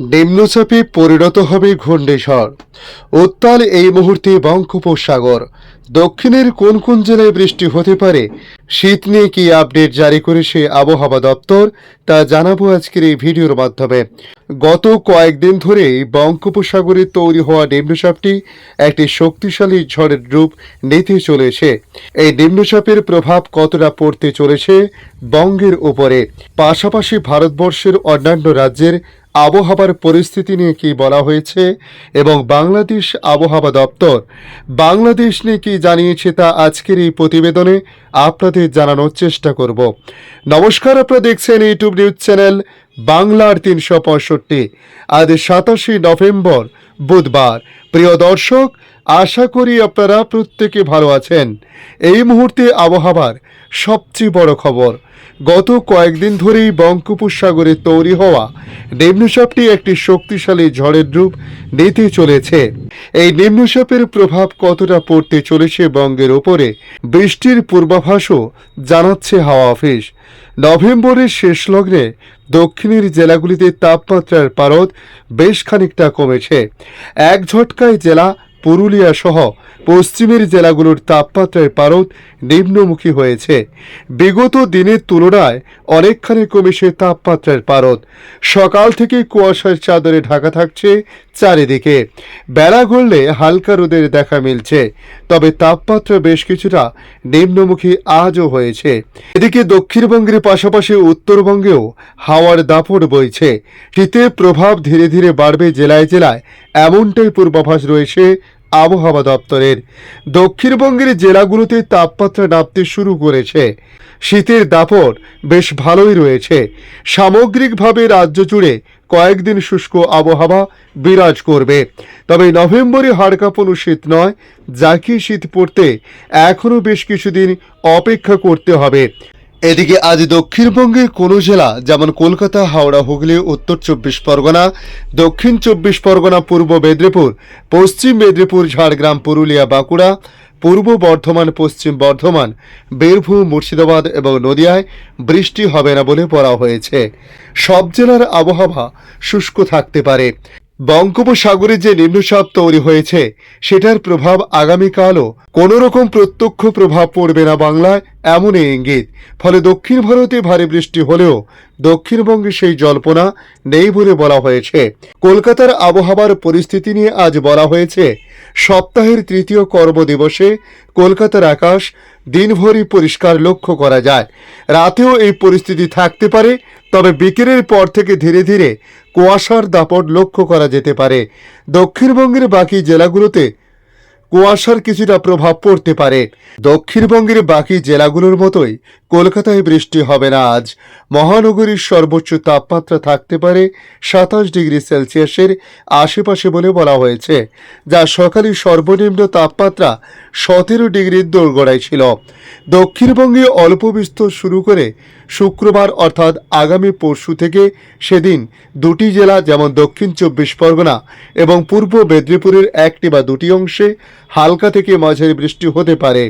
নিম্নচাপে পরিণত হবে ঘূর্ণিঝড়। উত্তাল এই মুহূর্তে বঙ্গোপসাগর। দক্ষিণের কোন কোন জেলায় বৃষ্টি হতে পারে, শীত নিয়ে কি আপডেট জারি করেছে আবহাওয়া দপ্তর, তা জানাব আজকের এই ভিডিওর মাধ্যমে। গত কয়েকদিন ধরেই বঙ্গোপসাগরে তৈরি হওয়া নিম্নচাপটি একটি শক্তিশালী ঝড়ের রূপ নিতে চলেছে। এই নিম্নচাপের প্রভাব কতটা পড়তে চলেছে বঙ্গের উপরে? পাশাপাশি ভারতবর্ষের অন্যান্য রাজ্যের আবহাওয়ার পরিস্থিতি নিয়ে কি বলা হয়েছে এবং বাংলাদেশ আবহাওয়া দপ্তর, বাংলাদেশ নিয়ে কি জানিয়েছে তা আজকের এই প্রতিবেদনে। আপনাদের জানানোর চেষ্টা করব। নমস্কার, আপনারা দেখছেন ইউটিউব নিউজ চ্যানেল বাংলার তিনশো পঁয়ষট্টি। আজ সাতাশে নভেম্বর, বুধবার। প্রিয় দর্শক, আশা করি আপনারা প্রত্যেকে ভালো আছেন। এই মুহূর্তে আবহাওয়ার সবচেয়ে বড় খবর গত কয়েকদিন ধরেই বঙ্গোপসাগরে তৈরি হওয়া নিম্নচাপটি একটি শক্তিশালী ঝড়ের রূপ নিতে চলেছে। এই নিম্নচাপের প্রভাব কতটা পড়তে চলেছে বঙ্গের ওপরে বৃষ্টির পূর্বাভাসও জানাচ্ছে হাওয়া অফিস। নভেম্বরের শেষ লগ্নে দক্ষিণের জেলাগুলিতে তাপমাত্রার পারদ বেশ খানিকটা কমেছে। এক ঝটকায় জেলা পুরুলিয়া সহ পশ্চিমের জেলাগুলোর তাপমাত্রার পারদ নিম্নমুখী হয়েছে। বিগত দিনের তুলনায় অনেকখানি কমেছে তাপমাত্রার পারদ। সকাল থেকে কুয়াশার চাদরে ঢাকা থাকছে চারিদিকে। বেলা গড়লে হালকা রোদের দেখা মিলছে, তবে তাপমাত্রা বেশ কিছুটা নিম্নমুখী আজও হয়েছে। এদিকে দক্ষিণবঙ্গের পাশাপাশি উত্তরবঙ্গেও হাওয়ার দাপট বইছে। শীতের প্রভাব ধীরে ধীরে বাড়বে জেলায় জেলায়। এমনটাই পূর্বাভাস রয়েছে আবহাওয়া দপ্তরের দক্ষিণবঙ্গের জেলাগুলোতে তাপমাত্রা নামতে শুরু করেছে। শীতের দাপট বেশ ভালোই রয়েছে। সামগ্রিকভাবে রাজ্য জুড়ে কয়েকদিন শুষ্ক আবহাওয়া বিরাজ করবে। তবে নভেম্বরে হাড় কাঁপানো শীত নয় যাকে শীত পড়তে এখনও বেশ কিছুদিন অপেক্ষা করতে হবে। এদিকে আজ দক্ষিণবঙ্গের কোনো জেলা, যেমন কলকাতা, হাওড়া, হুগলি, উত্তর চব্বিশ পরগনা, দক্ষিণ চব্বিশ পরগনা, পূর্ব মেদিনীপুর, পশ্চিম মেদিনীপুর, ঝাড়গ্রাম, পুরুলিয়া, বাঁকুড়া, পূর্ব বর্ধমান, পশ্চিম বর্ধমান, বীরভূম, মুর্শিদাবাদ এবং নদিয়ায় বৃষ্টি হবে না বলে বলা হয়েছে। সব জেলার আবহাওয়া শুষ্ক থাকতে পারে। বঙ্গোপসাগরে যে নিম্নচাপ তৈরি হয়েছে, সেটার প্রভাব আগামীকালও কোনো রকম প্রত্যক্ষ প্রভাব পড়বে না বাংলায়, এমনই ইঙ্গিত। ফলে দক্ষিণ ভারতে ভারী বৃষ্টি হলেও দক্ষিণবঙ্গে সেই জল্পনা নেই বলে বলা হয়েছে। কলকাতার আবহাওয়ার পরিস্থিতি নিয়ে আজ বলা হয়েছে, সপ্তাহের তৃতীয় কর্মদিবসে কলকাতার আকাশ দিনভরই পরিষ্কার লক্ষ্য করা যায়। রাতেও এই পরিস্থিতি থাকতে পারে, তবে বিকেলের পর থেকে ধীরে ধীরে কুয়াশার দাপট লক্ষ্য করা যেতে পারে। দক্ষিণবঙ্গের বাকি জেলাগুলোতে কুয়াশার কিছুটা প্রভাব পড়তে পারে। দক্ষিণবঙ্গের বাকি জেলাগুলোর মতোই কলকাতায় বৃষ্টি হবে না আজ। মহানগরীর সর্বোচ্চ তাপমাত্রা থাকতে পারে সাতাশ ডিগ্রি সেলসিয়াসের আশেপাশে বলে বলা হয়েছে, যা সকালে সর্বনিম্ন তাপমাত্রা সতেরো ডিগ্রির দোরগড়ায় ছিল। দক্ষিণবঙ্গে অল্প বিস্তর শুরু করে শুক্রবার, অর্থাৎ আগামী পরশু থেকে সেদিন দুটি জেলা, যেমন দক্ষিণ চব্বিশ পরগনা এবং পূর্ব মেদিনীপুরের একটি বা দুটি অংশে হালকা থেকে মাঝারি বৃষ্টি হতে পারে।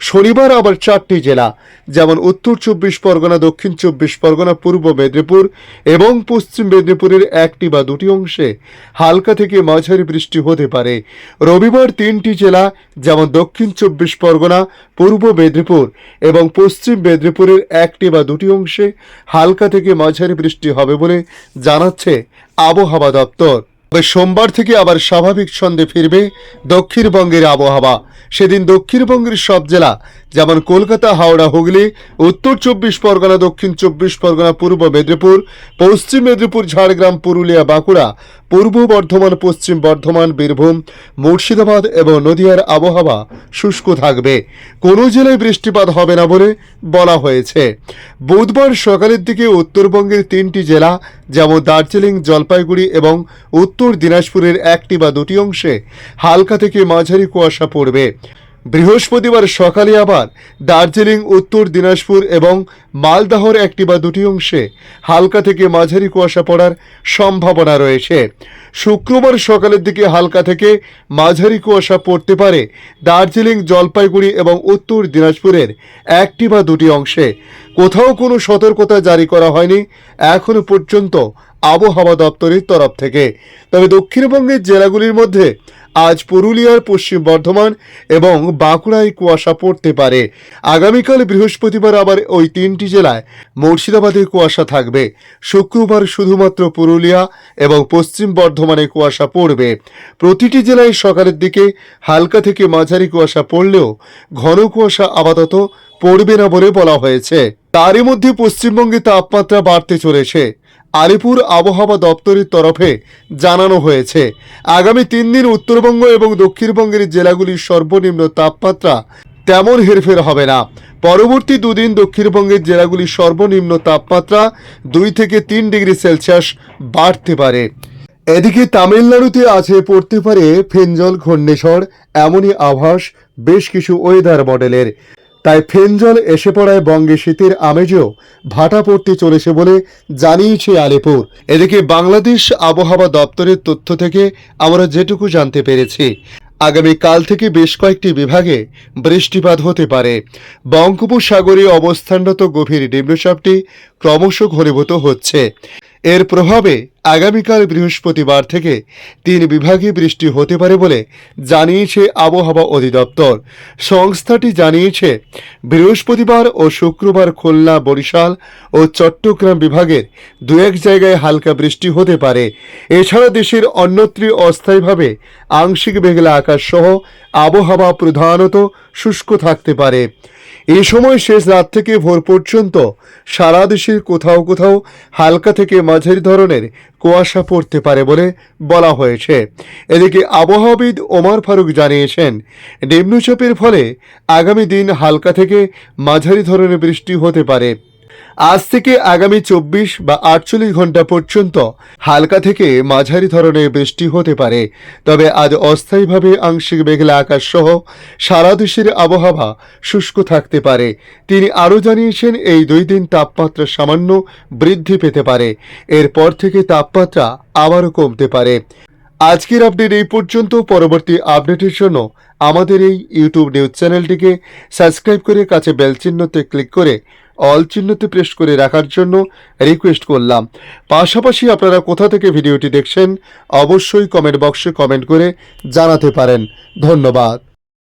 শনিবার আবার চারটি জেলা, যেমন উত্তর চব্বিশ পরগনা, দক্ষিণ চব্বিশ পরগনা, পূর্ব মেদিনীপুর এবং পশ্চিম মেদিনীপুরের একটি বা দুটি অংশে হালকা থেকে মাঝারি বৃষ্টি হতে পারে। রবিবার তিনটি জেলা, যেমন দক্ষিণ চব্বিশ পরগনা, পূর্ব মেদিনীপুর এবং পশ্চিম মেদিনীপুরের একটি বা দুটি অংশে হালকা থেকে মাঝারি বৃষ্টি হবে বলে জানাচ্ছে আবহাওয়া দপ্তর। তবে সোমবার থেকে আবার স্বাভাবিক ছন্দে ফিরবে দক্ষিণবঙ্গের আবহাওয়া। সেদিন দক্ষিণবঙ্গের সব জেলা, যেমন কলকাতা, হাওড়া, হুগলি, উত্তর চব্বিশ পরগনা, দক্ষিণ চব্বিশ পরগনা, পূর্ব মেদিনীপুর, পশ্চিম মেদিনীপুর, ঝাড়গ্রাম, পুরুলিয়া, বাঁকুড়া, পূর্ব বর্ধমান, পশ্চিম বর্ধমান, বীরভূম, মুর্শিদাবাদ এবং নদিয়ার আবহাওয়া শুষ্ক থাকবে। কোনো জেলায় বৃষ্টিপাত হবে না বলে বলা হয়েছে। বুধবার সকালের দিকে উত্তরবঙ্গের তিনটি জেলা যেমন দার্জিলিং, জলপাইগুড়ি এবং উত্তর দিনাজপুরের একটি বা দুটি অংশে হালকা থেকে মাঝারি কুয়াশা পড়বে। বৃহস্পতিবার সকালে আবার দার্জিলিং, উত্তর দিনাজপুর এবং মালদাহর একটি বা দুটি অংশে হালকা থেকে মাঝারি কুয়াশা পড়ার সম্ভাবনা রয়েছে। শুক্রবার সকালের দিকে হালকা থেকে মাঝারি কুয়াশা পড়তে পারে দার্জিলিং, জলপাইগুড়ি এবং উত্তর দিনাজপুরের একটি বা দুটি অংশে। কোথাও কোনো সতর্কতা জারি করা হয়নি এখনও পর্যন্ত আবহাওয়া দপ্তরের তরফ থেকে। তবে দক্ষিণবঙ্গের জেলাগুলির মধ্যে আজ পুরুলিয়ার পশ্চিম বর্ধমান এবং বাঁকুড়ায় কুয়াশা পড়তে পারে। আগামীকাল বৃহস্পতিবার আবার ওই তিনটি জেলায় মুর্শিদাবাদে কুয়াশা থাকবে। শুক্রবার শুধুমাত্র পুরুলিয়া এবং পশ্চিম বর্ধমানে কুয়াশা পড়বে। প্রতিটি জেলায় সকালের দিকে হালকা থেকে মাঝারি কুয়াশা পড়লেও ঘন কুয়াশা আপাতত পড়বে না বলে বলা হয়েছে। তারই মধ্যে পশ্চিমবঙ্গে তাপমাত্রা বাড়তে চলেছে। আলিপুর আবহাওয়া দপ্তরের তরফে জানানো হয়েছে, আগামী তিন দিন উত্তরবঙ্গ এবং দক্ষিণবঙ্গের জেলাগুলির সর্বনিম্ন তাপমাত্রা তেমন হেরফের হবে না। পরবর্তী দুদিন দক্ষিণবঙ্গের জেলাগুলির সর্বনিম্ন তাপমাত্রা দুই থেকে তিন ডিগ্রি সেলসিয়াস বাড়তে পারে। এদিকে তামিলনাড়ুতে আছে পড়তে পারে ফেঞ্জল ঘূর্ণিঝড়, এমনই আভাস, বেশ কিছু ওয়েদার মডেলের তাই ফেনজল এসে পড়ায় বঙ্গে শীতের আমেজেও ভাটা পড়তে চলেছে বলে জানিয়েছে আলিপুর। এদিকে বাংলাদেশ আবহাওয়া দপ্তরের তথ্য থেকে আমরা যেটুকু জানতে পেরেছি আগামী কাল থেকে বেশ কয়েকটি বিভাগে বৃষ্টিপাত হতে পারে। বঙ্গোপসাগরে অবস্থানরত গভীর নিম্নচাপটি ক্রমশ ঘনীভূত হচ্ছে। এর প্রভাবে আগামীকাল বৃহস্পতিবার থেকে তিন বিভাগে বৃষ্টি হতে পারে বলে জানিয়েছে আবহাওয়া অধিদপ্তর। সংস্থাটি জানিয়েছে, বৃহস্পতিবার ও শুক্রবার খুলনা, বরিশাল ও চট্টগ্রাম বিভাগের দু এক জায়গায় হালকা বৃষ্টি হতে পারে। এছাড়া দেশের অন্যত্র অস্থায়ীভাবে আংশিক মেঘলা আকাশ সহ আবহাওয়া প্রধানত শুষ্ক থাকতে পারে। এ সময় শেষ রাত থেকে ভোর পর্যন্ত সারা দেশের কোথাও কোথাও হালকা থেকে মাঝারি ধরনের কুয়াশা পড়তে পারে বলে বলা হয়েছে। এদিকে আবহাওয়াবিদ ওমর ফারুক জানিয়েছেন, নিম্নচাপের ফলে আগামী দিন হালকা থেকে মাঝারি ধরনের বৃষ্টি হতে পারে। আজ থেকে আগামী চব্বিশ বা আটচল্লিশ ঘণ্টা পর্যন্ত হালকা থেকে মাঝারি ধরনের বৃষ্টি হতে পারে। তবে আজ অস্থায়ীভাবে আংশিক মেঘলা আকাশ সহ সারা দেশের আবহাওয়া শুষ্ক থাকতে পারে। তিনি আরও জানিয়েছেন, এই দুই দিন তাপমাত্রা সামান্য বৃদ্ধি পেতে পারে। এরপর থেকে তাপমাত্রা আবারও কমতে পারে। আজকের আপডেট এই পর্যন্ত। পরবর্তী আপডেটের জন্য আমাদের এই ইউটিউব নিউজ চ্যানেলটিকে সাবস্ক্রাইব করে কাছে বেল চিহ্নতে ক্লিক করে অল চিহ্নতে প্রেস করে রাখার জন্য রিকোয়েস্ট করলাম। পাশাপাশি আপনারা কোথা থেকে ভিডিওটি দেখছেন, অবশ্যই কমেন্ট বক্সে কমেন্ট করে জানাতে পারেন। ধন্যবাদ।